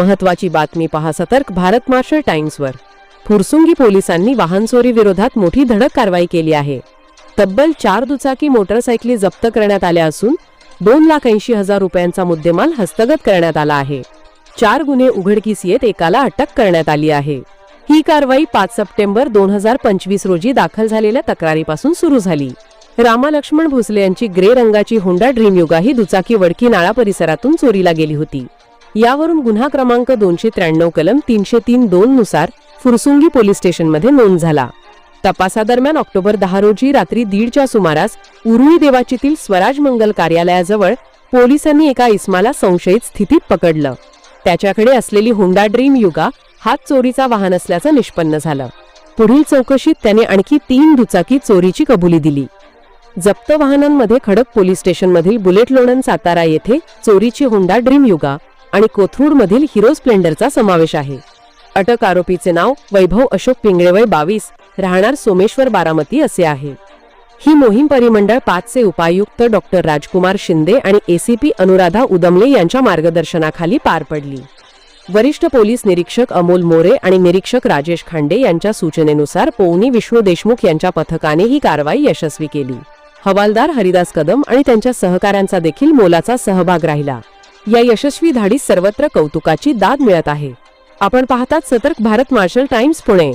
महत्वाची बातमी पहा सतर्क भारत मार्शल टाइम्सवर. फुरसुंगी पोलिसांनी वाहन चोरी विरोधात मोठी धडक कारवाई केली आहे. तब्बल चार दुचाकी मोटरसायकली जप्त करण्यात आल्या असून दोन लाख ऐंशी हजार रुपयांचा मुद्देमाल हस्तगत करण्यात आला आहे. चार गुन्हे उघडकीस येत एकाला अटक करण्यात आली आहे. ही कारवाई पाच सप्टेंबर दोन हजार पंचवीस रोजी दाखल झालेल्या तक्रारीपासून सुरू झाली. रामा लक्ष्मण भोसले यांची ग्रे रंगाची होंडा ड्रीम युगा ही दुचाकी वडकी नाळा परिसरातून चोरीला गेली होती. यावरून गुन्हा क्रमांक दोनशे त्र्याण्णव कलम तीनशे तीन दोन नुसार फुरसुंगी पोलीस स्टेशनमध्ये नोंद झाला. तपासादरम्यान ऑक्टोबर दहा रोजी रात्री दीडच्या सुमारास उरुळी देवाचीतील स्वराज मंगल कार्यालयाजवळ पोलिसांनी एका इस्माला संशयित स्थितीत पकडलं. त्याच्याकडे असलेली हुंडा ड्रीम युगा हात चोरीचा वाहन असल्याचं निष्पन्न झालं. पुढील चौकशीत त्याने आणखी तीन दुचाकी चोरीची कबुली दिली. जप्त वाहनांमध्ये खडक पोलीस स्टेशनमधील बुलेट लोणन सातारा येथे चोरीची होंडा ड्रीम युगा आणि कोथरूडमधील हिरो स्प्लेंडरचा समावेश आहे. अटक आरोपीचे नाव वैभव अशोक पिंगळेवय बावीस राहणार सोमेश्वर बारामती असे आहे. ही मोहीम परिमंडळ पाचचे उपायुक्त डॉक्टर राजकुमार शिंदे आणि एसीपी अनुराधा उदमले यांच्या मार्गदर्शनाखाली पार पडली. वरिष्ठ पोलीस निरीक्षक अमोल मोरे आणि निरीक्षक राजेश खांडे यांच्या सूचनेनुसार पौनी विष्णू देशमुख यांच्या पथकाने ही कारवाई यशस्वी केली. हवालदार हरिदास कदम आणि त्यांच्या सहकाऱ्यांचा देखील मोलाचा सहभाग राहिला. या यशस्वी धाडीस सर्वत्र कौतुकाची दाद मिळत आहे. आपण पाहतात सतर्क भारत मार्शल टाइम्स पुणे.